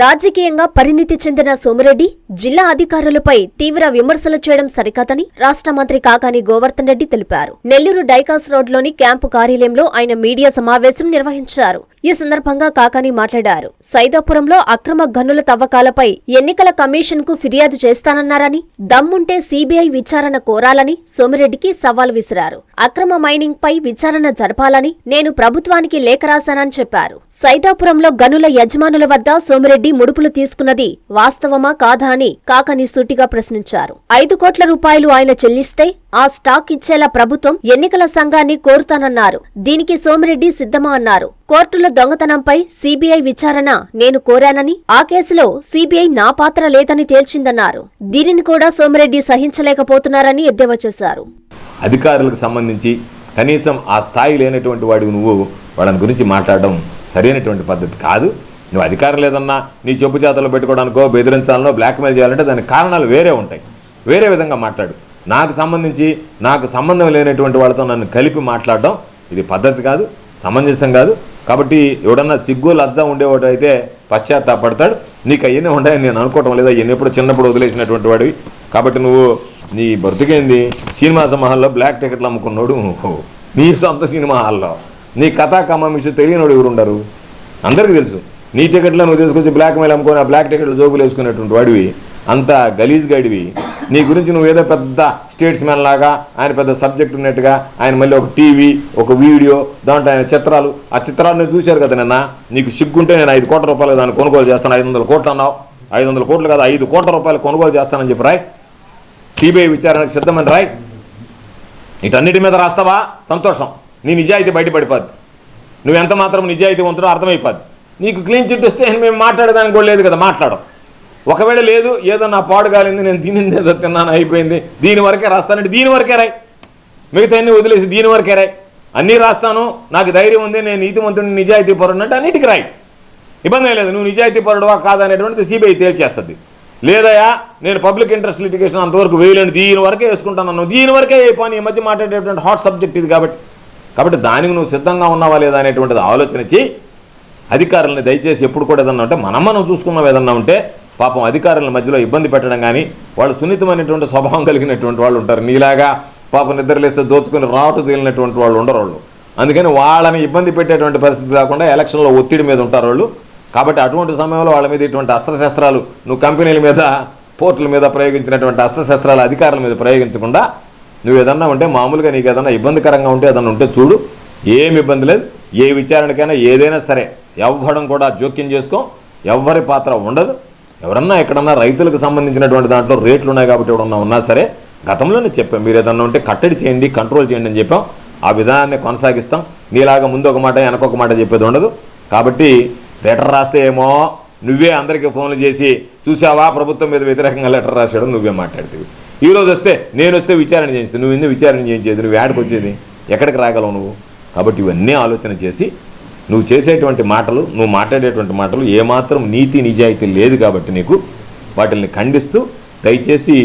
రాజకీయంగా పరిణితి చెందిన సోమిరెడ్డి జిల్లా అధికారులపై తీవ్ర విమర్శలు చేయడం సరికాదని రాష్ట్ర మంత్రి కాకాని గోవర్ధన్ రెడ్డి తెలిపారు. నెల్లూరు డైకాస్ రోడ్లోని క్యాంపు కార్యాలయంలో ఆయన మీడియా సమావేశం నిర్వహించారు. ఈ సందర్భంగా కాకాని మాట్లాడారు. సైదాపురంలో అక్రమ గనుల తవ్వకాలపై ఎన్నికల కమిషన్కు ఫిర్యాదు చేస్తానన్నారని దమ్ముంటే సీబీఐ విచారణ కోరాలని సోమిరెడ్డికి సవాల్ విసిరారు. అక్రమ మైనింగ్ పై విచారణ జరపాలని నేను ప్రభుత్వానికి లేఖ రాశానని చెప్పారు. సైదాపురంలో గనుల యజమానుల వద్ద సోమిరెడ్డి నుండి ముడుపులు తీసుకున్నది వాస్తవమా కాదా అని కాకని సూటిగా ప్రశ్నించారు. ఐదు కోట్ల రూపాయలు ఆయన చెల్లిస్తే ఆ స్టాక్ ఇచ్చేలా ప్రభుత్వం ఎన్నికల సంఘాన్ని కోరుతానన్నారు. దీనికి సోమిరెడ్డి సిద్ధమా అన్నారు. కోర్టుల దొంగతనంపై సీబీఐ విచారణ నేను కోరానని ఆ కేసులో సీబీఐ నా పాత్ర లేదని తేల్చిందన్నారు. దీనిని కూడా సోమిరెడ్డి సహించలేకపోతున్నారని ఎద్దేవా చేశారు. అధికారులకు సంబంధించి కనీసం ఆ స్థాయి లేనటువంటి వాడివి నువ్వు వాళ్ళని గురించి మాట్లాడడం సరైనటువంటి పద్ధతి కాదు. నువ్వు అధికారం లేదన్నా నీ చెప్పు చేతలు పెట్టుకోవడానికో బెదిరించాలనో బ్లాక్మెయిల్ చేయాలంటే దానికి కారణాలు వేరే ఉంటాయి. వేరే విధంగా మాట్లాడు. నాకు సంబంధించి నాకు సంబంధం లేనటువంటి వాళ్ళతో నన్ను కలిపి మాట్లాడడం ఇది పద్ధతి కాదు సమంజసం కాదు. కాబట్టి ఎవడన్నా సిగ్గు లజ్జ ఉండేవాడైతే పశ్చాత్తాపడతాడు. నీకు అవన్నీ ఉంటాయని నేను అనుకోవటం లేదా. అవన్నీ ఎప్పుడు చిన్నప్పుడు వదిలేసినటువంటి వాడివి. కాబట్టి నువ్వు నీ బ్రతికేంది? సినిమా హాల్లో బ్లాక్ టికెట్లు అమ్ముకున్నాడు. నీ సొంత సినిమా హాల్లో. నీ కథా కమ్మిషు తెలియనోడు ఎవరుండరు? అందరికీ తెలుసు. నీ టికెట్లో నువ్వు తీసుకొచ్చి బ్లాక్ మెయిల్ అమ్ముకొని ఆ బ్లాక్ టికెట్లు జోబులు వేసుకునేటువంటి వాడివి. అంత గలీజ్ గడివి. నీ గురించి నువ్వు ఏదో పెద్ద స్టేట్స్ మ్యాన్ లాగా ఆయన పెద్ద సబ్జెక్ట్ ఉన్నట్టుగా ఆయన మళ్ళీ ఒక టీవీ ఒక వీడియో దాంట్లో ఆయన చిత్రాలు ఆ చిత్రాలు నేను చూశారు కదా నిన్న? నీకు సిగ్గుంటే నేను ఐదు కోట్ల రూపాయలు దాన్ని కొనుగోలు చేస్తాను. ఐదు వందల కోట్లు అన్నావు. ఐదు వందల కోట్లు కాదు ఐదు కోట్ల రూపాయలు కొనుగోలు చేస్తానని చెప్పి రాయ్ సిబిఐ విచారణకు సిద్ధమని రాయ్ వీటన్నిటి మీద రాస్తావా? సంతోషం. నీ నిజాయితీ బయటపడిపోద్ది. నువ్వు ఎంత మాత్రం నిజాయితీ ఉంటుందో అర్థమైపోద్ది. నీకు క్లీన్ చిట్ వస్తే మేము మాట్లాడేదానికి కూడా లేదు కదా మాట్లాడం ఒకవేళ లేదు ఏదో నా పాడు కాలింది నేను తినింది ఏదో తిన్నాను అయిపోయింది దీని వరకే రాస్తానంటే దీని వరకే రాయ్. మిగతా అన్ని వదిలేసి దీని వరకే రాయ్. అన్నీ రాస్తాను నాకు ధైర్యం ఉంది నేను నీతిమంతుడిని నిజాయితీ పరుడు అంటే అన్నిటికి రాయి. ఇబ్బంది లేదు నువ్వు నిజాయితీ పరుడువా కాదనేటువంటిది సిబిఐ తేల్చేస్తుంది. లేదయా నేను పబ్లిక్ ఇంట్రెస్ట్ లిటిగేషన్ అంతవరకు వేయలేను దీని వరకే వేసుకుంటాను దీని వరకే ఏ ఈ మధ్య మాట్లాడేటువంటి హాట్ సబ్జెక్ట్ ఇది కాబట్టి. కాబట్టి దానికి నువ్వు సిద్ధంగా ఉన్నావా లేదా అనేటువంటిది ఆలోచన చేయి. అధికారులను దయచేసి ఎప్పుడు కూడా ఏదన్నా ఉంటే మనం మనం చూసుకున్నాం ఏదన్నా ఉంటే పాపం అధికారుల మధ్యలో ఇబ్బంది పెట్టడం కానీ వాళ్ళు సున్నితమైనటువంటి స్వభావం కలిగినటువంటి వాళ్ళు ఉంటారు. నీలాగా పాపం నిద్రలేస్తే దోచుకుని రాటు తేలినటువంటి వాళ్ళు ఉండరు వాళ్ళు. అందుకని వాళ్ళని ఇబ్బంది పెట్టేటువంటి పరిస్థితి కాకుండా ఎలక్షన్లో ఒత్తిడి మీద ఉంటారు వాళ్ళు. కాబట్టి అటువంటి సమయంలో వాళ్ళ మీద ఇటువంటి అస్త్రశస్త్రాలు నువ్వు కంపెనీల మీద పోర్టుల మీద ప్రయోగించినటువంటి అస్త్రశస్త్రాలు అధికారుల మీద ప్రయోగించకుండా నువ్వు ఏదన్నా ఉంటే మామూలుగా నీకు ఏదన్నా ఇబ్బందికరంగా ఉంటే ఏదన్నా ఉంటే చూడు. ఏమి ఇబ్బంది లేదు. ఏ విచారణకైనా ఏదైనా సరే ఎవ్వడం కూడా జోక్యం చేసుకో. ఎవ్వరి పాత్ర ఉండదు. ఎవరన్నా ఎక్కడన్నా రైతులకు సంబంధించినటువంటి దాంట్లో రేట్లు ఉన్నాయి కాబట్టి ఎవడన్నా ఉన్నా సరే గతంలోనే చెప్పాం. మీరు ఏదన్నా ఉంటే కట్టడి చేయండి కంట్రోల్ చేయండి అని చెప్పాం. ఆ విధానాన్ని కొనసాగిస్తాం. నీలాగా ముందు ఒక మాట వెనకొక మాట చెప్పేది ఉండదు. కాబట్టి లెటర్ రాస్తే ఏమో నువ్వే అందరికీ ఫోన్లు చేసి చూసావా ప్రభుత్వం మీద వ్యతిరేకంగా లెటర్ రాశాడు నువ్వే మాట్లాడుతుంది ఈ రోజు వస్తే నేను వస్తే విచారణ చేయించింది. నువ్వు ఎందుకు విచారణ చేయించేది? నువ్వు ఏడకి వచ్చేది? ఎక్కడికి రాగలవు నువ్వు? కాబట్టి ఇవన్నీ ఆలోచన చేసి నువ్వు చేసేటువంటి మాటలు నువ్వు మాట్లాడేటువంటి మాటలు ఏమాత్రం నీతి నిజాయితీ లేదు కాబట్టి నీకు వాటిని ఖండిస్తూ దయచేసి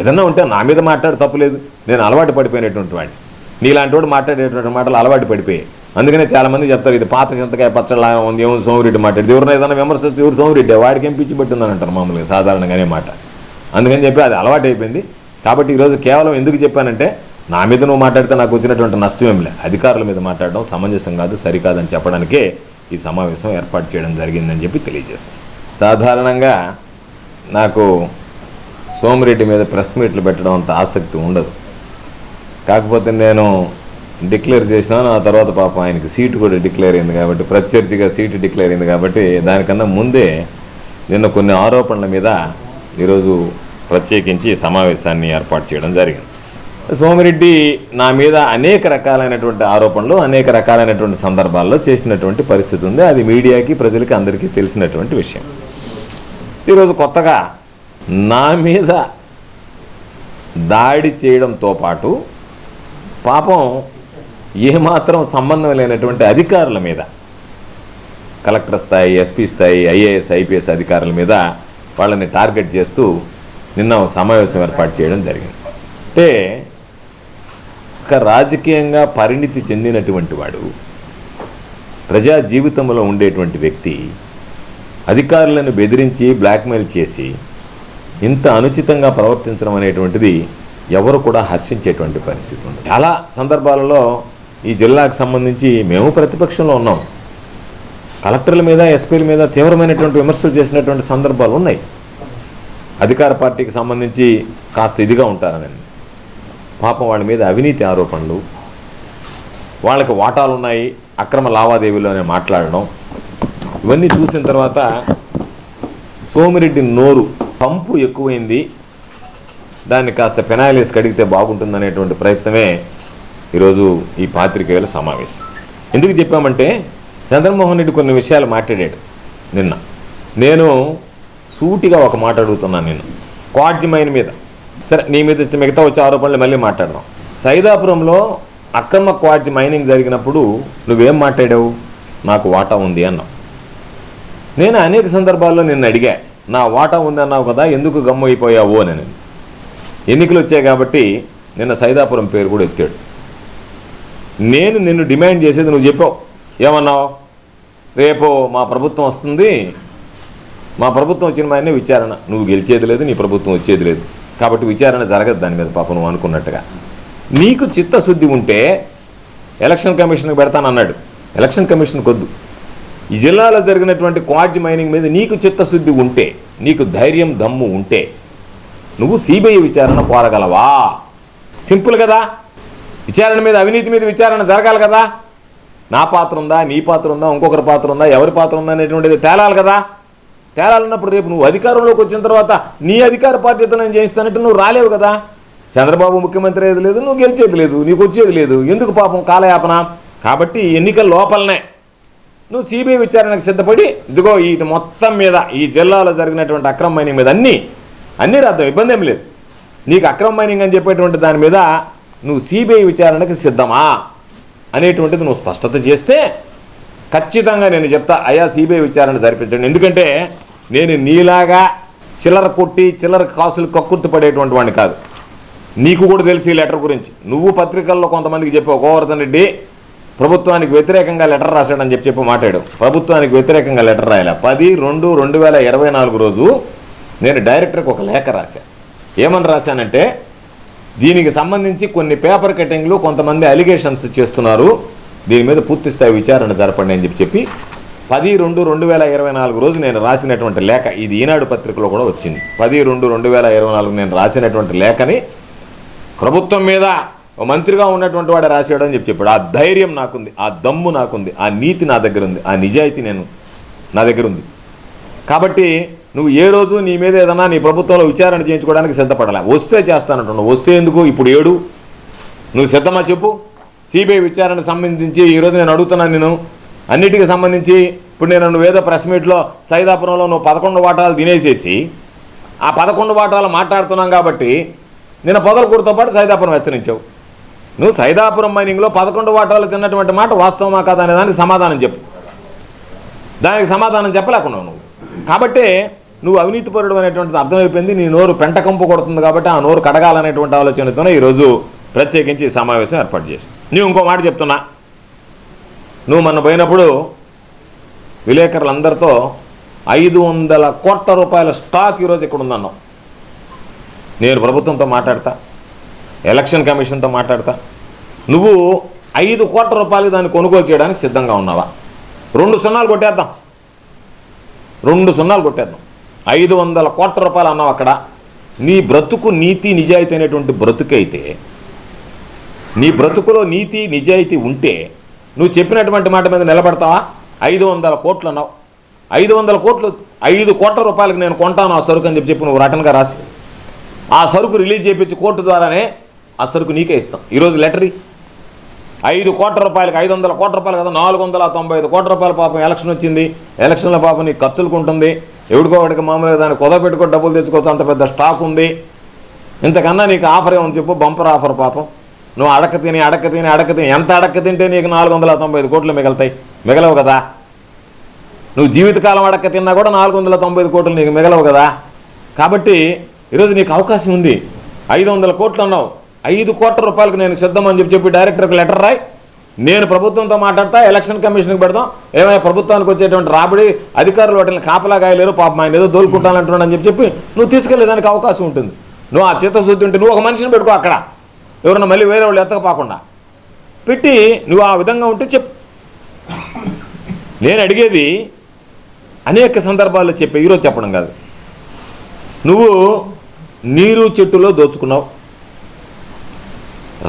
ఏదన్నా ఉంటే నా మీద మాట్లాడు తప్పులేదు నేను అలవాటు పడిపోయినటువంటి వాడిని. నీలాంటి వాడు మాట్లాడేటువంటి మాటలు అలవాటు పడిపోయాయి. అందుకనే చాలామంది చెప్తారు ఇది పాత చింతకాయ పచ్చళ్ళ ఉంది ఏమో సోమిరెడ్డి మాట్లాడి ఎవరిని ఏదైనా విమర్శిస్తే ఎవరు సోమిరెడ్డి? వాడికి ఏం పిచ్చి పెట్టిందని అంటారు మామూలుగా సాధారణంగానే మాట. అందుకని చెప్పి అది అలవాటు అయిపోయింది కాబట్టి ఈరోజు కేవలం ఎందుకు చెప్పానంటే నా మీద నువ్వు మాట్లాడితే నాకు వచ్చినటువంటి నష్టం ఏం అధికారుల మీద మాట్లాడడం సమంజసం కాదు సరికాదని చెప్పడానికే ఈ సమావేశం ఏర్పాటు చేయడం జరిగిందని చెప్పి తెలియజేస్తుంది సాధారణంగా నాకు సోమిరెడ్డి మీద ప్రెస్ మీట్లు పెట్టడం అంత ఆసక్తి ఉండదు. కాకపోతే నేను డిక్లేర్ చేసినాను ఆ తర్వాత పాపం ఆయనకి సీటు కూడా డిక్లేర్ అయింది కాబట్టి ప్రత్యర్థిగా సీటు డిక్లేర్ అయింది కాబట్టి దానికన్నా ముందే నిన్న కొన్ని ఆరోపణల మీద ఈరోజు ప్రత్యేకించి సమావేశాన్ని ఏర్పాటు చేయడం జరిగింది. సోమిరెడ్డి నా మీద అనేక రకాలైనటువంటి ఆరోపణలు అనేక రకాలైనటువంటి సందర్భాల్లో చేసినటువంటి పరిస్థితి ఉంది. అది మీడియాకి ప్రజలకి అందరికీ తెలిసినటువంటి విషయం. ఈరోజు కొత్తగా నా మీద దాడి చేయడంతో పాటు పాపం ఏమాత్రం సంబంధం లేనటువంటి అధికారుల మీద కలెక్టర్ స్థాయి ఎస్పీ స్థాయి ఐఏఎస్ ఐపీఎస్ అధికారుల మీద వాళ్ళని టార్గెట్ చేస్తూ నిన్న సమావేశం ఏర్పాటు చేయడం జరిగింది. అంటే ఒక్క రాజకీయంగా పరిణితి చెందినటువంటి వాడు ప్రజా జీవితంలో ఉండేటువంటి వ్యక్తి అధికారులను బెదిరించి బ్లాక్మెయిల్ చేసి ఇంత అనుచితంగా ప్రవర్తించడం అనేటువంటిది ఎవరు కూడా హర్షించేటువంటి పరిస్థితి ఉంది చాలా సందర్భాలలో ఈ జిల్లాకు సంబంధించి మేము ప్రతిపక్షంలో ఉన్నాం. కలెక్టర్ల మీద ఎస్పీల మీద తీవ్రమైనటువంటి విమర్శలు చేసినటువంటి సందర్భాలు ఉన్నాయి. అధికార పార్టీకి సంబంధించి కాస్త ఇదిగా ఉంటారని. పాపం వాళ్ళ మీద అవినీతి ఆరోపణలు వాళ్ళకి వాటాలు ఉన్నాయి అక్రమ లావాదేవీలోనే మాట్లాడడం ఇవన్నీ చూసిన తర్వాత సోమిరెడ్డి నోరు పంపు ఎక్కువైంది. దాన్ని కాస్త పెనాయిల్ కడిగితే బాగుంటుందనేటువంటి ప్రయత్నమే ఈరోజు ఈ పాత్రికేయుల సమావేశం. ఎందుకు చెప్పామంటే చంద్రమోహన్ రెడ్డి కొన్ని విషయాలు మాట్లాడాడు నిన్న. నేను సూటిగా ఒక మాట అడుగుతున్నాను నేను క్వాడ్జిమైన్ మీద సరే నీ మీద మిగతా వచ్చే ఆరోపణలు మళ్ళీ మాట్లాడదాం. సైదాపురంలో అక్రమ క్వాడ్జి మైనింగ్ జరిగినప్పుడు నువ్వేం మాట్లాడావు? నాకు వాటా ఉంది అన్నావు. నేను అనేక సందర్భాల్లో నిన్ను అడిగా నా వాటా ఉంది అన్నావు కదా ఎందుకు గమ్ము అయిపోయావు అని. నేను ఎన్నికలు వచ్చాయి కాబట్టి నిన్న సైదాపురం పేరు కూడా ఎత్తాడు. నేను నిన్ను డిమాండ్ చేసేది నువ్వు చెప్పావు. ఏమన్నావు? రేపు మా ప్రభుత్వం వస్తుంది. మా ప్రభుత్వం వచ్చిన మాయనే విచారణ. నువ్వు గెలిచేది లేదు నీ ప్రభుత్వం వచ్చేది లేదు. కాబట్టి విచారణ జరగదు దాని మీద పాపం నువ్వు అనుకున్నట్టుగా. నీకు చిత్తశుద్ధి ఉంటే ఎలక్షన్ కమిషన్కి పెడతానన్నాడు. Election commission కొద్దు. ఈ జిల్లాలో జరిగినటువంటి క్వాడ్జ్ మైనింగ్ మీద నీకు చిత్తశుద్ధి ఉంటే నీకు ధైర్యం దమ్ము ఉంటే నువ్వు సిబిఐ విచారణ కోరగలవా? సింపుల్ కదా? విచారణ మీద అవినీతి మీద విచారణ జరగాలి కదా? నా పాత్ర ఉందా నీ పాత్ర ఉందా ఇంకొకరి పాత్ర ఉందా ఎవరి పాత్ర ఉందా అనేటువంటిది తేలాలి కదా? తేలాలన్నప్పుడు రేపు నువ్వు అధికారంలోకి వచ్చిన తర్వాత నీ అధికార పార్టీతో నేను చేయిస్తానంటే నువ్వు రాలేవు కదా? చంద్రబాబు ముఖ్యమంత్రి అయ్యేది లేదు నువ్వు గెలిచేది లేదు నీకు వచ్చేది లేదు. ఎందుకు పాపం కాలయాపన? కాబట్టి ఎన్నికల లోపలనే నువ్వు సిబిఐ విచారణకు సిద్ధపడి ఇదిగో వీటి మొత్తం మీద ఈ జిల్లాలో జరిగినటువంటి అక్రమ మైనింగ్ మీద అన్నీ అన్నీ రాద్దాం ఇబ్బంది ఏం లేదు. నీకు అక్రమ మైనింగ్ అని చెప్పేటువంటి దాని మీద నువ్వు సిబిఐ విచారణకు సిద్ధమా? అనేటువంటిది నువ్వు స్పష్టత చేస్తే ఖచ్చితంగా నేను చెప్తా అయ్యా సిబిఐ విచారణ జరిపించండి. ఎందుకంటే నేను నీలాగా చిల్లర కొట్టి చిల్లర కాసులు కక్కుర్తి పడేటువంటి వాడిని కాదు. నీకు కూడా తెలుసు ఈ లెటర్ గురించి. నువ్వు పత్రికల్లో కొంతమందికి చెప్పావు గోవర్ధన్ రెడ్డి ప్రభుత్వానికి వ్యతిరేకంగా లెటర్ రాశాడని చెప్పి చెప్పి మాట్లాడు ప్రభుత్వానికి వ్యతిరేకంగా లెటర్ రాయాల. పది రెండు రెండు వేల ఇరవై నాలుగు రోజు నేను డైరెక్టర్కి ఒక లేఖ రాశా. ఏమని రాశానంటే దీనికి సంబంధించి కొన్ని పేపర్ కటింగ్లు కొంతమంది అలిగేషన్స్ చేస్తున్నారు. దీని మీద పూర్తిస్థాయి విచారణ జరపండి అని చెప్పి చెప్పి పది రెండు రెండు వేల ఇరవై నాలుగు రోజు నేను రాసినటువంటి లేఖ ఇది ఈనాడు పత్రికలో కూడా వచ్చింది. పది రెండు రెండు వేల ఇరవై నాలుగు నేను రాసినటువంటి లేఖని ప్రభుత్వం మీద మంత్రిగా ఉన్నటువంటి వాడు రాశాడు చెప్పి చెప్పాడు. ఆ ధైర్యం నాకుంది ఆ దమ్ము నాకుంది ఆ నీతి నా దగ్గర ఉంది ఆ నిజాయితీ నేను నా దగ్గర ఉంది. కాబట్టి నువ్వు ఏ రోజు నీ మీద ఏదన్నా నీ ప్రభుత్వంలో విచారణ చేయించుకోవడానికి సిద్ధపడాలి. వస్తే చేస్తానంటున్నావు. వస్తే ఎందుకు? ఇప్పుడు ఏడు? నువ్వు సిద్ధమా చెప్పు? సిబిఐ విచారణ సంబంధించి ఈరోజు నేను అడుగుతున్నాను నేను అన్నిటికి సంబంధించి ఇప్పుడు నేను నువ్వేదో ప్రెస్ మీట్లో సైదాపురంలో నువ్వు పదకొండు వాటాలు తినేసేసి ఆ పదకొండు వాటాలు మాట్లాడుతున్నాం కాబట్టి నిన్న పొదలకూరుతో పాటు సైదాపురం హెచ్చరించావు. నువ్వు సైదాపురం మైనింగ్లో పదకొండు వాటాలు తిన్నటువంటి మాట వాస్తవమా కాదా అనే దానికి సమాధానం చెప్పు. దానికి సమాధానం చెప్పలేకున్నావు నువ్వు. కాబట్టి నువ్వు అవినీతిపరుడు అనేటువంటిది అర్థమైపోయింది నీ నోరు పెంటకంపు కొడుతుంది కాబట్టి ఆ నోరు కడగాలనేటువంటి ఆలోచనతోనే ఈరోజు ప్రత్యేకించి సమావేశం ఏర్పాటు చేసి నువ్వు ఇంకో మాట చెప్తున్నా. నువ్వు మొన్న పోయినప్పుడు విలేకరులందరితో ఐదు వందల కోట్ల రూపాయల స్టాక్ ఈరోజు ఇక్కడ ఉందన్నావు నేను ప్రభుత్వంతో మాట్లాడతా ఎలక్షన్ కమిషన్తో మాట్లాడతా. నువ్వు ఐదు కోట్ల రూపాయలు దాన్ని కొనుగోలు చేయడానికి సిద్ధంగా ఉన్నావా? రెండు సున్నాలు కొట్టేద్దాం. రెండు సున్నాలు కొట్టేద్దాం. ఐదు వందల కోట్ల రూపాయలు అన్నావు అక్కడ. నీ బ్రతుకు నీతి నిజాయితీ అనేటువంటి బ్రతుకైతే నీ బ్రతుకులో నీతి నిజాయితీ ఉంటే నువ్వు చెప్పినటువంటి మాట మీద నిలబడతావా? ఐదు వందల కోట్లు అన్నావు. ఐదు వందల కోట్లు ఐదు కోట్ల రూపాయలకు నేను కొంటాను ఆ సరుకు అని చెప్పి చెప్పి నువ్వు రటన్గా రాసి ఆ సరుకు రిలీజ్ చేయించి కోర్టు ద్వారానే ఆ సరుకు నీకే ఇస్తాం. ఈరోజు లెటరీ. ఐదు కోట్ల రూపాయలకు ఐదు వందల కోట్ల రూపాయలు కదా నాలుగు వందల తొంభై ఐదు కోట్ల రూపాయల పాపం ఎలక్షన్ వచ్చింది. ఎలక్షన్ల పాపం నీకు ఖర్చులకు ఉంటుంది ఎవడికో మామూలుగా దాన్ని కుదవ పెట్టుకో డబ్బులు తెచ్చుకోవచ్చు అంత పెద్ద స్టాక్ ఉంది. ఇంతకన్నా నీకు ఆఫర్ ఏమని చెప్పు? బంపర్ ఆఫర్ పాపం. నువ్వు అడక తిని అడక తిని అడక తిని. ఎంత అడక తింటే నీకు నాలుగు వందల తొంభై ఐదు కోట్లు మిగులుతాయి? మిగలవు కదా. నువ్వు జీవితకాలం అడక్క తిన్నా కూడా నాలుగు వందల తొంభై ఐదు కోట్లు నీకు మిగలవు కదా. కాబట్టి ఈరోజు నీకు అవకాశం ఉంది. ఐదు వందల కోట్లు అన్నావు. ఐదు కోట్ల రూపాయలకు నేను సిద్ధం అని చెప్పి చెప్పి డైరెక్టర్కి లెటర్ రాయి. నేను ప్రభుత్వంతో మాట్లాడతా ఎలక్షన్ కమిషన్కి పెడదాం. ఏమైనా ప్రభుత్వానికి వచ్చేటువంటి రాబడి అధికారులు వాటిని కాపలాగాయలేరు పాపం ఆయన ఏదో దోలుకుంటానంటున్నాడు అని చెప్పి చెప్పి నువ్వు తీసుకెళ్ళేదానికి అవకాశం ఉంటుంది. నువ్వు ఆ చిత్తశుద్ధి ఉంటే నువ్వు ఒక మనిషిని పెట్టుకో అక్కడ. ఎవరన్నా మళ్ళీ వేరే వాళ్ళు ఎత్తకపోకుండా. పెట్టి నువ్వు ఆ విధంగా ఉంటే చెప్పు. నేను అడిగేది అనేక సందర్భాల్లో చెప్పే ఈరోజు చెప్పడం కాదు. నువ్వు నీరు చెట్టులో దోచుకున్నావు.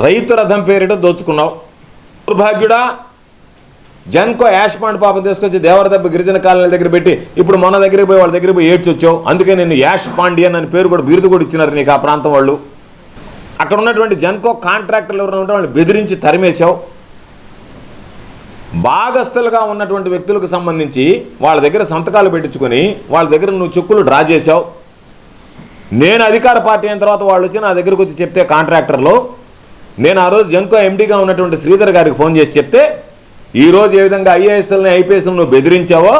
రైతు రథం పేరిట దోచుకున్నావు. దుర్భాగ్యుడా జన్కో యాష్ పాండ్ పాపం తీసుకొచ్చి దేవరదెబ్బ గిరిజన కాలనీల దగ్గర పెట్టి ఇప్పుడు మొన్న దగ్గరికి పోయి వాళ్ళ దగ్గరికి పోయి ఏడ్చి వచ్చావు అందుకే నేను యాష్ పాండియన్ అని పేరు కూడా బిరుదు కూడా ఇచ్చినారు నీకు ఆ ప్రాంతం వాళ్ళు. అక్కడ ఉన్నటువంటి జన్కో కాంట్రాక్టర్లు ఎవరైనా ఉంటే బెదిరించి తరిమేశావు. భాగస్థులుగా ఉన్నటువంటి వ్యక్తులకు సంబంధించి వాళ్ళ దగ్గర సంతకాలు పెట్టించుకొని వాళ్ళ దగ్గర నువ్వు చెక్కులు డ్రా చేశావు. నేను అధికార పార్టీ అయిన తర్వాత వాళ్ళు వచ్చి నా దగ్గరకు వచ్చి చెప్తే కాంట్రాక్టర్లు నేను ఆ రోజు జన్కో ఎండీగా ఉన్నటువంటి శ్రీధర్ గారికి ఫోన్ చేసి చెప్తే ఈ రోజు ఏ విధంగా ఐఏఎస్ఎల్ని ఐపీఎస్ఎల్ నువ్వు బెదిరించావో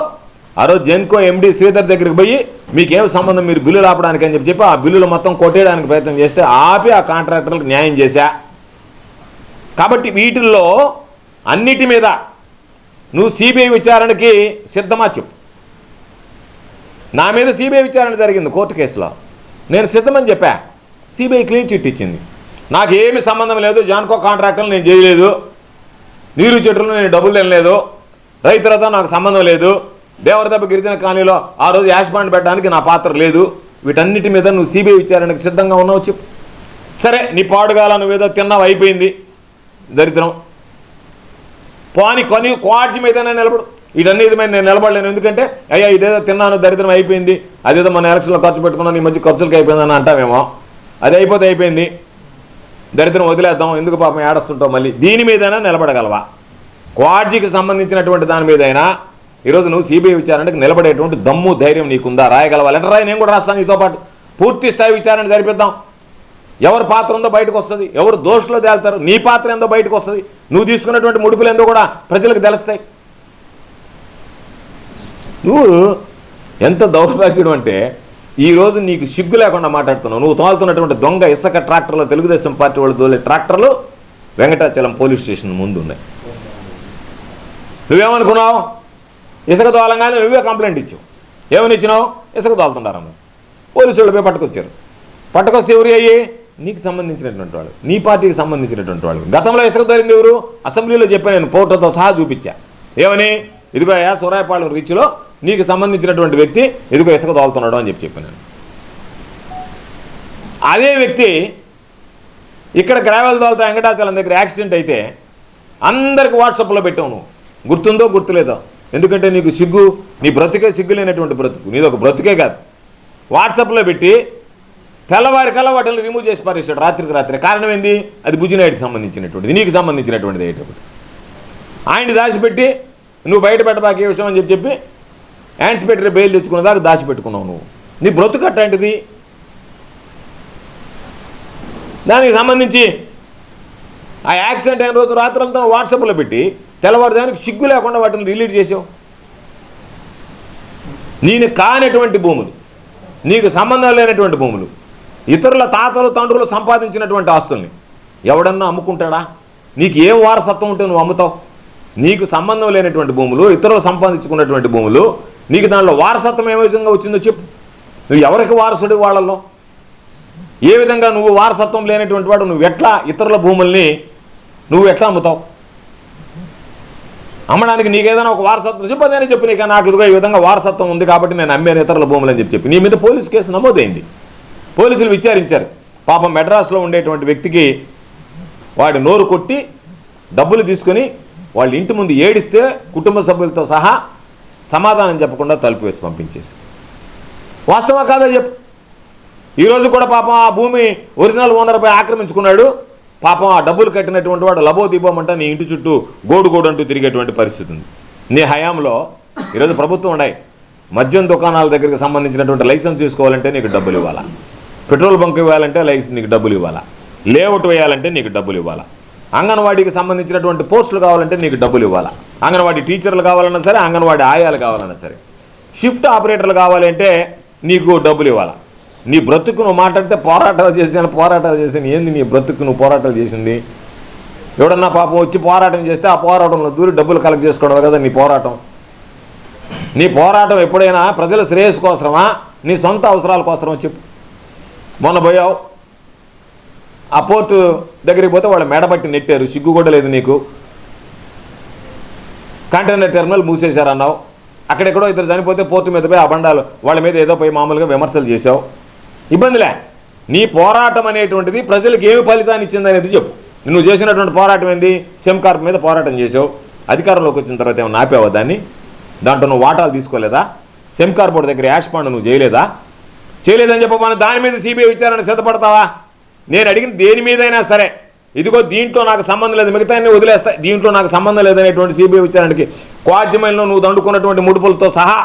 ఆ రోజు జెన్కో ఎండీ శ్రీధర్ దగ్గరికి పోయి మీకేం సంబంధం? మీరు బిల్లులు ఆపడానికి అని చెప్పి చెప్పి ఆ బిల్లులు మొత్తం కొట్టేయడానికి ప్రయత్నం చేస్తే ఆపి ఆ కాంట్రాక్టర్లకు న్యాయం చేశా. కాబట్టి వీటిల్లో అన్నిటి మీద నువ్వు సిబిఐ విచారణకి సిద్ధమా చెప్పు. నా మీద సిబిఐ విచారణ జరిగింది కోర్టు కేసులో. నేను సిద్ధమని చెప్పా. సిబిఐ క్లీన్ చిట్ ఇచ్చింది. నాకు ఏమి సంబంధం లేదు జాన్కో కాంట్రాక్టర్లు నేను చేయలేదు. నీరు చెట్టులు నేను డబ్బులు తినలేదు. రైతులతో నాకు సంబంధం లేదు. దేవరదెబ్బ గిరిజన కాలనీలో ఆ రోజు యాష్ బాండ్ పెట్టడానికి నా పాత్ర లేదు. వీటన్నిటి మీద నువ్వు సిబిఐ విచారణకు సిద్ధంగా ఉన్నావు చెప్పు. సరే నీ పాడుగాల నువ్వేదో తిన్నావు అయిపోయింది. దరిద్రం. పోని కొని కోడ్జి మీదనే నిలబడు. వీటన్నిటి మీద నేను నిలబడలేను. ఎందుకంటే అయ్యా ఇదేదో తిన్నాను దరిద్రం అయిపోయింది. అదేదో మన ఎలక్షన్లో ఖర్చు పెట్టుకున్నాను ఈ మధ్య ఖర్చులకి అయిపోయిందని అంటామేమో అది అయిపోతే అయిపోయింది. దరిద్రం వదిలేద్దాం. ఎందుకు పాపం ఏడుస్తుంటాం మళ్ళీ? దీని మీదైనా నిలబడగలవా? క్వాడ్జీకి సంబంధించినటువంటి దాని మీదైనా ఈరోజు నువ్వు సిబిఐ విచారణకు నిలబడేటువంటి దమ్ము ధైర్యం నీకుందా? రాయగలవా? లెటర్ రాయి నేను కూడా రాస్తాను నీతో పాటు. పూర్తి స్థాయి విచారణ జరిపిద్దాం. ఎవరి పాత్ర ఉందో బయటకు వస్తుంది? ఎవరు దోషులో తేలుతారు? నీ పాత్ర ఏందో బయటకు వస్తుంది? నువ్వు తీసుకున్నటువంటి ముడుపులు ఏందో కూడా ప్రజలకు తెలుస్తాయి. నువ్వు ఎంత దౌర్భాగ్యుడు అంటే ఈరోజు నీకు సిగ్గు లేకుండా మాట్లాడుతున్నావు. నువ్వు తోలుతున్నటువంటి దొంగ ఇసుక ట్రాక్టర్లో తెలుగుదేశం పార్టీ వాళ్ళు తోలే ట్రాక్టర్లు వెంకటాచలం పోలీస్ స్టేషన్ ముందు ఉన్నాయి నువ్వేమనుకున్నావు? ఇసుక తోలంగానే నువ్వే కంప్లైంట్ ఇచ్చావు. ఏమని ఇచ్చినావు? ఇసుక తోలుతుంటారమ్మ పోలీసు వాళ్ళు పోయి పట్టుకొచ్చారు. పట్టుకొస్తే ఎవరు అయ్యి? నీకు సంబంధించినటువంటి వాళ్ళు. నీ పార్టీకి సంబంధించినటువంటి వాళ్ళు. గతంలో ఇసుక తోలింది ఎవరు? అసెంబ్లీలో చెప్పాను నేను ఫోటోతో సహా చూపించా. ఏమని? ఇదిగో అయ్యా సూరాయపాలెం రీచ్లో నీకు సంబంధించినటువంటి వ్యక్తి ఇదిగో ఇసుక తోలుతున్నాడు అని చెప్పి చెప్పాను అదే వ్యక్తి ఇక్కడ గ్రావెల్ తోలుతా వెంకటాచలం దగ్గర యాక్సిడెంట్ అయితే అందరికి వాట్సాప్లో పెట్టావు నువ్వు. గుర్తుందో గుర్తులేదో? ఎందుకంటే నీకు సిగ్గు నీ బ్రతుకే సిగ్గు లేనటువంటి బ్రతుకు. నీది ఒక బ్రతుకే కాదు. వాట్సాప్లో పెట్టి తెల్లవారి కల్లా వాటిని రిమూవ్ చేసి పారేసాడు రాత్రికి రాత్రి. కారణం ఏంది? అది బుజ్జినాయుడికి సంబంధించినటువంటిది నీకు సంబంధించినటువంటిది అయ్యేటప్పుడు. ఆయన్ని దాచిపెట్టి నువ్వు బయట పెట్టబాకే విషయం అని చెప్పి చెప్పి హ్యాండ్స్ బెయిల్ తెచ్చుకున్న దాకా దాచిపెట్టుకున్నావు నువ్వు. నీ బ్రతుకు అట్లాంటిది దానికి సంబంధించి ఆ యాక్సిడెంట్ అయిన రోజు రాత్రులంతా వాట్సాప్లో పెట్టి తెల్లవారుదానికి సిగ్గు లేకుండా వాటిని రిలీజ్ చేసావు నేను కానటువంటి భూములు నీకు సంబంధం లేనటువంటి భూములు ఇతరుల తాతలు తండ్రులు సంపాదించినటువంటి ఆస్తుల్ని ఎవడన్నా అమ్ముకుంటాడా? నీకు ఏం వారసత్వం ఉంటే నువ్వు అమ్ముతావు? నీకు సంబంధం లేనటువంటి భూములు ఇతరులు సంపాదించుకున్నటువంటి భూములు నీకు దానిలో వారసత్వం ఏ విధంగా వచ్చిందో చెప్పు. నువ్వు ఎవరికి వారసుడి వాళ్ళల్లో ఏ విధంగా నువ్వు వారసత్వం లేనటువంటి వాడు? నువ్వు ఎట్లా ఇతరుల భూముల్ని నువ్వు ఎట్లా అమ్ముతావు? అమ్మడానికి నీకేదైనా ఒక వారసత్వం చెప్పు అదేనే చెప్పు నీకు నాకు ఇదిగో ఈ విధంగా వారసత్వం ఉంది కాబట్టి నేను అమ్మేను ఇతరుల భూములు అని చెప్పి చెప్పి. నీ మీద పోలీస్ కేసు నమోదైంది. పోలీసులు విచారించారు. పాపం మెడ్రాస్లో ఉండేటువంటి వ్యక్తికి వాడి నోరు కొట్టి డబ్బులు తీసుకొని వాళ్ళ ఇంటి ముందు ఏడిస్తే కుటుంబ సభ్యులతో సహా సమాధానం చెప్పకుండా తలుపు వేసి పంపించేసి. వాస్తవం కాదా చెప్పు? ఈరోజు కూడా పాపం ఆ భూమి ఒరిజినల్ ఓనర్పై ఆక్రమించుకున్నాడు. పాపం ఆ డబ్బులు కట్టినటువంటి వాడు లబో దీపమంటా నీ ఇంటి చుట్టూ గోడు గోడు అంటూ తిరిగేటువంటి పరిస్థితి ఉంది. నీ హయాంలో ఈరోజు ప్రభుత్వం ఉన్నాయి. మద్యం దుకాణాల దగ్గరికి సంబంధించినటువంటి లైసెన్స్ తీసుకోవాలంటే నీకు డబ్బులు ఇవ్వాలా? పెట్రోల్ బంక్ ఇవ్వాలంటే లైసెన్స్ నీకు డబ్బులు ఇవ్వాలా? లేఅవుట్ వేయాలంటే నీకు డబ్బులు ఇవ్వాలా? అంగన్వాడీకి సంబంధించినటువంటి పోస్టులు కావాలంటే నీకు డబ్బులు ఇవ్వాలా? అంగన్వాడీ టీచర్లు కావాలన్నా సరే అంగన్వాడీ ఆయాలు కావాలన్నా సరే. షిఫ్ట్ ఆపరేటర్లు కావాలంటే నీకు డబ్బులు ఇవ్వాలా? నీ బ్రతుకు నువ్వు మాట్లాడితే పోరాటాలు చేసాను పోరాటాలు చేశాను ఏంది నీ బ్రతుకు నువ్వు పోరాటాలు చేసింది? ఎవడన్నా పాపం వచ్చి పోరాటం చేస్తే ఆ పోరాటంలో దూరి డబ్బులు కలెక్ట్ చేసుకోవడం కదా నీ పోరాటం. నీ పోరాటం ఎప్పుడైనా ప్రజల శ్రేయస్సు కోసమా? నీ సొంత అవసరాల కోసమా చెప్పు. మొన్న పోయావు. ఆ పోర్టు దగ్గరికి పోతే వాళ్ళు మెడబట్టి నెట్టారు. సిగ్గు కూడా లేదు నీకు. కంటైనర్ టెర్మినల్ మూసేశారన్నావు. అక్కడెక్కడో ఇద్దరు చనిపోతే పోర్టు మీద పోయి ఆ బండాలు వాళ్ళ మీద ఏదో పోయి మామూలుగా విమర్శలు చేశావు. ఇబ్బందిలే. నీ పోరాటం అనేటువంటిది ప్రజలకు ఏమి ఫలితాన్ని ఇచ్చిందనేది చెప్పు. నువ్వు చేసినటువంటి పోరాటం ఏంది? సెమ్కార్ప్ మీద పోరాటం చేసావు అధికారంలోకి వచ్చిన తర్వాత ఏమైనా ఆపేవా దాన్ని? దాంట్లో నువ్వు వాటాలు తీసుకోలేదా? సెమ్కార్ బోర్డు దగ్గర యాష్ పాండ్ నువ్వు చేయలేదా? చేయలేదని చెప్పమని దాని మీద సిబిఐ విచారణ సిద్ధపడతావా? నేను అడిగిన దేని మీదైనా సరే. ఇదిగో దీంట్లో నాకు సంబంధం లేదు. మిగతా వదిలేస్తా. దీంట్లో నాకు సంబంధం లేదనేటువంటి సిబిఐ విచారణకి క్వాడ్జమైన్లో నువ్వు దండుకున్నటువంటి ముడుపులతో సహా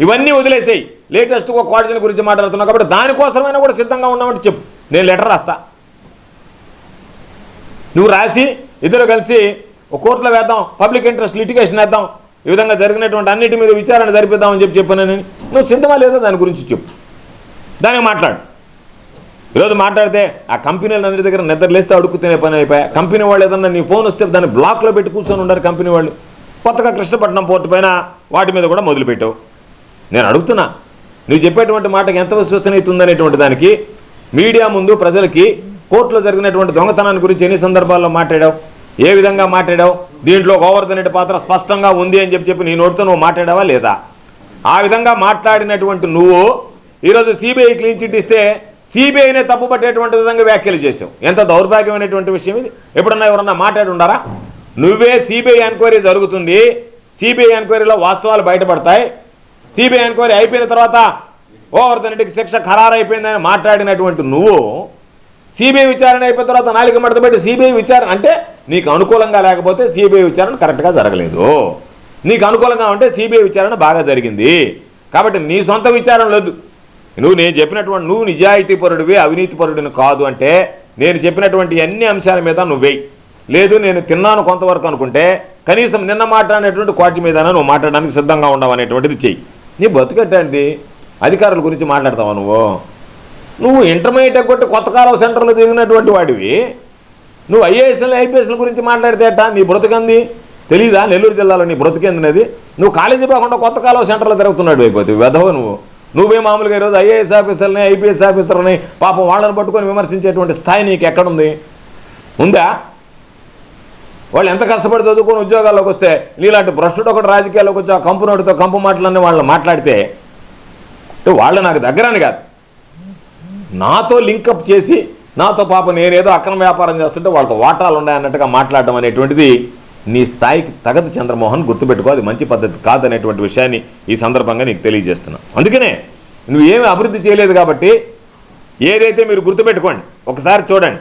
ఇవన్నీ వదిలేసేయి. లేటెస్ట్గా క్వాడ్జన్ గురించి మాట్లాడుతున్నావు కాబట్టి దానికోసమైనా కూడా సిద్ధంగా ఉన్నామంటే చెప్పు. నేను లెటర్ రాస్తా. నువ్వు రాసి ఇద్దరు కలిసి ఒక కోర్టులో వేద్దాం పబ్లిక్ ఇంట్రెస్ట్ లిటిగేషన్ వేద్దాం ఈ విధంగా జరిగినటువంటి అన్నిటి మీద విచారణ జరిపిద్దామని చెప్పి చెప్పానని నువ్వు సిద్ధమా లేదో దాని గురించి చెప్పు. దానికి మాట్లాడు. ఈరోజు మాట్లాడితే ఆ కంపెనీలు అన్నిటి దగ్గర నిద్రలేస్తే అడుక్కునే పని అయిపోయా. కంపెనీ వాళ్ళు ఏదన్నా నీ ఫోన్ వస్తే దాన్ని బ్లాక్లో పెట్టి కూర్చొని ఉన్నారు కంపెనీ వాళ్ళు. కొత్తగా కృష్ణపట్నం పోర్టు పైన వాటి మీద కూడా మొదలుపెట్టావు. నేను అడుగుతున్నా నువ్వు చెప్పేటువంటి మాటకి ఎంత విశ్వసనీయతుందనేటువంటి దానికి మీడియా ముందు ప్రజలకి కోర్టులో జరిగినటువంటి దొంగతనాన్ని గురించి ఎన్ని సందర్భాల్లో మాట్లాడావు? ఏ విధంగా మాట్లాడావు? దీంట్లో గోవర్ధన్ రెడ్డి పాత్ర స్పష్టంగా ఉంది అని చెప్పి చెప్పి నీ నోటితో నువ్వు మాట్లాడావా లేదా? ఆ విధంగా మాట్లాడినటువంటి నువ్వు ఈరోజు సిబిఐ క్లీన్ చిట్ ఇస్తే సిబిఐనే తప్పు పట్టేటువంటి విధంగా వ్యాఖ్యలు చేసావు ఎంత దౌర్భాగ్యమైనటువంటి విషయం ఇది. ఎప్పుడన్నా ఎవరన్నా మాట్లాడి ఉండారా? నువ్వే సిబిఐ ఎంక్వైరీ జరుగుతుంది. సిబిఐ ఎంక్వైరీలో వాస్తవాలు బయటపడతాయి. సిబిఐ ఎంక్వైరీ అయిపోయిన తర్వాత గోవర్ధన్ రెడ్డికి శిక్ష ఖరారైపోయిందని మాట్లాడినటువంటి నువ్వు సిబిఐ విచారణ అయిపోయిన తర్వాత నాలుగు మడత పెట్టి సిబిఐ విచారణ అంటే నీకు అనుకూలంగా లేకపోతే సిబిఐ విచారణ కరెక్ట్గా జరగలేదు. నీకు అనుకూలంగా ఉంటే సిబిఐ విచారణ బాగా జరిగింది. కాబట్టి నీ సొంత విచారణ లేదు. నువ్వు నేను చెప్పినటువంటి నువ్వు నిజాయితీ పరుడివి అవినీతి పరుడిని కాదు అంటే నేను చెప్పినటువంటి అన్ని అంశాల మీద నువ్వేయి లేదు నేను తిన్నాను కొంతవరకు అనుకుంటే కనీసం నిన్న మాట్లాడినటువంటి క్వాటి మీద నువ్వు మాట్లాడడానికి సిద్ధంగా ఉండవు అనేటువంటిది చెయ్యి. నీ బతుకట్టండి అధికారుల గురించి మాట్లాడతావా నువ్వు? నువ్వు ఇంటర్మీడియట్ కొట్టి కొత్త కాలం సెంటర్లో తిరిగినటువంటి వాడివి. నువ్వు ఐఏఎస్ఎల్ ఐపీఎస్ల గురించి మాట్లాడితే అట్టా నీ బ్రతుకంది తెలీదా? నెల్లూరు జిల్లాలో నీ బ్రతుకేందనేది నువ్వు కాలేజీ పోకుండా కొత్త కాలం సెంటర్లో తిరుగుతున్నాడు అయిపోతే వెధవ నువ్వు? నువ్వే మామూలుగా ఈరోజు ఐఏఎస్ ఆఫీసర్ని ఐపీఎస్ ఆఫీసర్ని పాపం వాళ్ళని పట్టుకొని విమర్శించేటువంటి స్థాయి నీకు ఎక్కడుంది ఉందా? వాళ్ళు ఎంత కష్టపడి చదువుకొని ఉద్యోగాల్లోకి వస్తే నీలాంటి భ్రష్టుడు ఒకటి రాజకీయాల్లోకి వచ్చి ఆ కంపునోడితో కంపు మాటలన్నీ వాళ్ళని మాట్లాడితే అంటే వాళ్ళు నాకు దగ్గరని కాదు. నాతో లింకప్ చేసి నాతో పాప నేనేదో అక్రమ వ్యాపారం చేస్తుంటే వాళ్ళకు వాటాలు ఉన్నాయన్నట్టుగా మాట్లాడడం అనేటువంటిది నీ స్థాయికి తగదు చంద్రమోహన్ గుర్తుపెట్టుకో అది మంచి పద్ధతి కాదనేటువంటి విషయాన్ని ఈ సందర్భంగా నీకు తెలియజేస్తున్నా. అందుకనే నువ్వు ఏమి అభివృద్ధి చేయలేదు కాబట్టి ఏదైతే మీరు గుర్తుపెట్టుకోండి ఒకసారి చూడండి.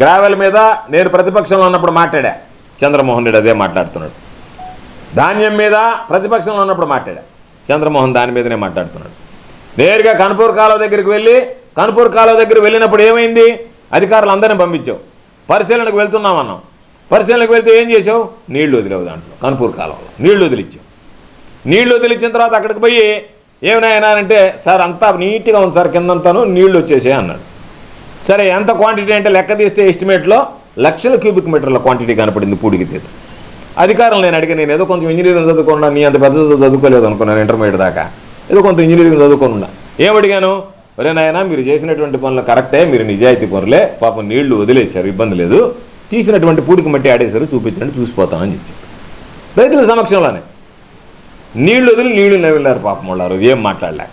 గ్రావెల్ మీద నేను ప్రతిపక్షంలో ఉన్నప్పుడు మాట్లాడా? చంద్రమోహన్ రెడ్డి అదే మాట్లాడుతున్నాడు. ధాన్యం మీద ప్రతిపక్షంలో ఉన్నప్పుడు మాట్లాడా? చంద్రమోహన్ దాని మీదనే మాట్లాడుతున్నాడు. నేరుగా కనుపూర్ కాలువ దగ్గరికి వెళ్ళి కనుపూర్ కాలువ దగ్గర వెళ్ళినప్పుడు ఏమైంది? అధికారులు అందరిని పంపించావు. పరిశీలనకు వెళ్తున్నామన్నాం పరిశీలనకు వెళ్తే ఏం చేసావు నీళ్ళు వదిలేవు దాంట్లో కనుపూర్ కాలువలో. నీళ్ళు వదిలిచ్చావు. నీళ్ళు వదిలిచ్చిన తర్వాత అక్కడికి పోయి ఏమైనా అంటే సార్ అంతా నీట్గా ఉంది సార్ కిందంతాను నీళ్ళు వచ్చేసాయి అన్నాడు. సరే ఎంత క్వాంటిటీ అంటే లెక్క తీస్తే ఎస్టిమేట్లో లక్షల క్యూబిక్ మీటర్ల క్వాంటిటీ కనపడింది పూడికి తీత. అధికారులు నేను అడిగా నేను ఏదో కొంచెం ఇంజనీరింగ్ చదువుకున్నా నీ అంత పెద్ద చదువుకోలేదు అనుకున్నాను ఇంటర్మీడియట్ దాకా. ఏదో కొంత ఇంజనీరింగ్ చదువుకొని ఉన్నా. ఏం అడిగాను? ఒరే నాయన మీరు చేసినటువంటి పనులు కరెక్టే మీరు నిజాయితీ పనులే. పాపం నీళ్ళు వదిలేశారు ఇబ్బంది లేదు. తీసినటువంటి పూడికి మట్టి ఆడేశారు చూపించండి చూసిపోతామని చెప్పి రైతుల సమక్షంలోనే. నీళ్ళు వదిలి నీళ్ళు నవ్వినారు పాపం వాళ్ళు ఆ రోజు ఏం మాట్లాడలేక.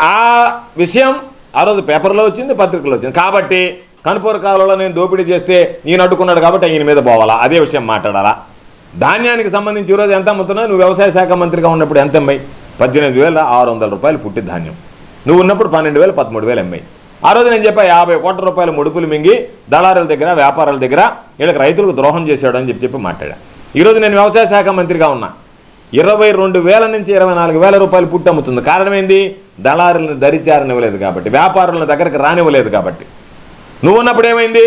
ఆ విషయం ఆ రోజు పేపర్లో వచ్చింది పత్రికలో వచ్చింది. కాబట్టి కనుపూర కాలంలో నేను దోపిడీ చేస్తే ఈయన అడ్డుకున్నాడు కాబట్టి ఈయన మీద పోవాలా? అదే విషయం మాట్లాడాలా? ధాన్యానికి సంబంధించి ఈరోజు ఎంత అమ్ముతున్నావు? నువ్వు వ్యవసాయ శాఖ మంత్రిగా ఉన్నప్పుడు ఎంత అమ్మాయి? పద్దెనిమిది వేల ఆరు వందల రూపాయలు పుట్టి ధాన్యం. నువ్వు ఉన్నప్పుడు పన్నెండు వేలు పదమూడు వేలు అమ్మాయి. ఆ రోజు నేను చెప్పా యాభై కోట్ల రూపాయల ముడుపులు మింగి దళారుల దగ్గర వ్యాపారాల దగ్గర వీళ్ళకి రైతులకు ద్రోహం చేశాడు అని చెప్పి చెప్పి మాట్లాడా. ఈరోజు నేను వ్యవసాయ శాఖ మంత్రిగా ఉన్నా. ఇరవై రెండు వేల నుంచి ఇరవై నాలుగు వేల రూపాయలు పుట్టి అమ్ముతుంది. కారణం ఏంది? దళారులను దరిచారనివ్వలేదు కాబట్టి వ్యాపారుల దగ్గరకు రానివ్వలేదు కాబట్టి. నువ్వు ఉన్నప్పుడు ఏమైంది?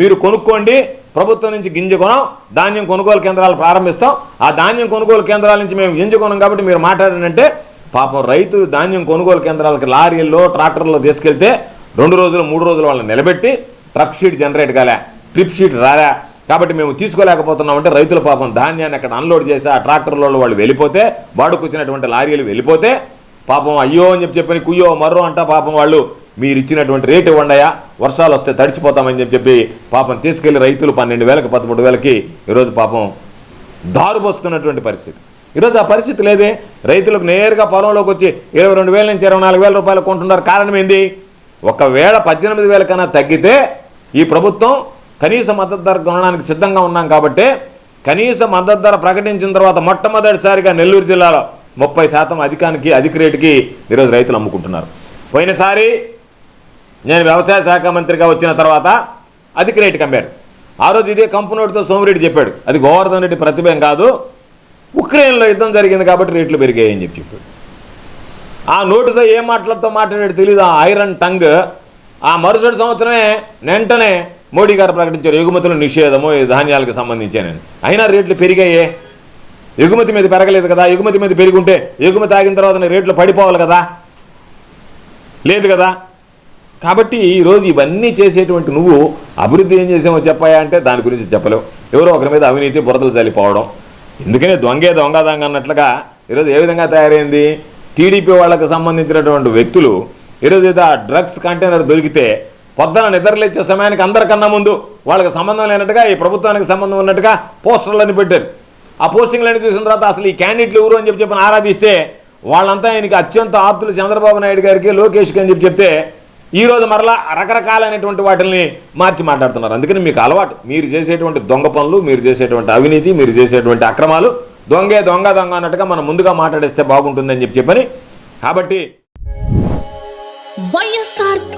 మీరు కొనుక్కోండి ప్రభుత్వం నుంచి గింజ కొనం ధాన్యం కొనుగోలు కేంద్రాలు ప్రారంభిస్తాం. ఆ ధాన్యం కొనుగోలు కేంద్రాల నుంచి మేము గింజ కొనం కాబట్టి మీరు మాట్లాడారంటే పాపం రైతులు ధాన్యం కొనుగోలు కేంద్రాలకు లారీల్లో ట్రాక్టర్లో తీసుకెళ్తే రెండు రోజులు మూడు రోజులు వాళ్ళని నిలబెట్టి ట్రక్ షీట్ జనరేట్ కాలే ట్రిప్ షీట్ రాలే. కాబట్టి మేము తీసుకోలేకపోతున్నామంటే రైతుల పాపం ధాన్యాన్ని అక్కడ అన్లోడ్ చేసి ఆ ట్రాక్టర్లలో వాళ్ళు వెళ్ళిపోతే వాడుకొచ్చినటువంటి లారీలు వెళ్ళిపోతే పాపం అయ్యో అని చెప్పి చెప్పని కుయ్యో మర్రో అంటా పాపం వాళ్ళు మీరు ఇచ్చినటువంటి రేటు ఇవ్వండియా వర్షాలు వస్తే తడిచిపోతామని చెప్పి చెప్పి పాపం తీసుకెళ్ళి రైతులు పన్నెండు వేలకు పదమూడు వేలకి ఈరోజు పాపం దారుబోస్తున్నటువంటి పరిస్థితి. ఈరోజు ఆ పరిస్థితి లేదే. రైతులకు నేరుగా పొలంలోకి వచ్చి ఇరవై రెండు వేల నుంచి ఇరవై నాలుగు వేల రూపాయలు కొంటున్నారు. కారణం ఏంది? ఒకవేళ పద్దెనిమిది వేల కన్నా తగ్గితే ఈ ప్రభుత్వం కనీస మద్దతు ధర కొనడానికి సిద్ధంగా ఉన్నాం కాబట్టి కనీస మద్దతు ధర ప్రకటించిన తర్వాత మొట్టమొదటిసారిగా నెల్లూరు జిల్లాలో ముప్పై శాతం అధికానికి అధిక రేటుకి ఈరోజు రైతులు అమ్ముకుంటున్నారు. పోయినసారి నేను వ్యవసాయ శాఖ మంత్రిగా వచ్చిన తర్వాత అధిక రేటుకి అమ్మారు. ఆ రోజు ఇదే కంపెనీతో సోమిరెడ్డి చెప్పాడు. అది గోవర్ధన్ రెడ్డి ప్రతిభేం కాదు ఉక్రెయిన్లో యుద్ధం జరిగింది కాబట్టి రేట్లు పెరిగాయని చెప్పి చెప్పాడు. ఆ నోటుతో ఏ మాటలతో మాట్లాడాడు తెలియదు ఆ ఐరన్ టంగ్ ఆ మరుసటి సంవత్సరమే వెంటనే మోడీ గారు ప్రకటించారు. ఎగుమతులు నిషేధము ధాన్యాలకు సంబంధించానని. అయినా రేట్లు పెరిగాయే. ఎగుమతి మీద పెరగలేదు కదా ఎగుమతి మీద పెరుగుంటే ఎగుమతి ఆగిన తర్వాత రేట్లు పడిపోవాలి కదా. లేదు కదా. కాబట్టి ఈరోజు ఇవన్నీ చేసేటువంటి నువ్వు అభివృద్ధి ఏం చేసామో చెప్పాయా అంటే దాని గురించి చెప్పలేవు. ఎవరో ఒకరి మీద అవినీతి బురదలు చల్లిపోవడం. ఎందుకనే దొంగే దొంగ దొంగ అన్నట్లుగా ఈరోజు ఏ విధంగా తయారైంది? టీడీపీ వాళ్ళకు సంబంధించినటువంటి వ్యక్తులు ఈరోజు ఏదో ఆ డ్రగ్స్ కంటైనర్ దొరికితే పొద్దున నిద్రలేచ్చే సమయానికి అందరికన్నా ముందు వాళ్ళకి సంబంధం లేనట్టుగా ఈ ప్రభుత్వానికి సంబంధం ఉన్నట్టుగా పోస్టర్లని పెట్టారు. ఆ పోస్టింగ్లన్నీ చూసిన తర్వాత అసలు ఈ క్యాండిడేట్లు ఎవరు అని చెప్పి చెప్పని ఆరాధిస్తే వాళ్ళంతా ఆయనకి అత్యంత ఆప్తులు చంద్రబాబు నాయుడు గారికి లోకేష్కి అని చెప్పి చెప్తే ఈరోజు మరలా రకరకాలైనటువంటి వాటిని మార్చి మాట్లాడుతున్నారు. అందుకని మీకు అలవాటు. మీరు చేసేటువంటి దొంగ పనులు మీరు చేసేటువంటి అవినీతి మీరు చేసేటువంటి అక్రమాలు దొంగే దొంగ దొంగ అన్నట్టుగా మనం ముందుగా మాట్లాడేస్తే బాగుంటుందని చెప్పి చెప్పని. కాబట్టి వైఎస్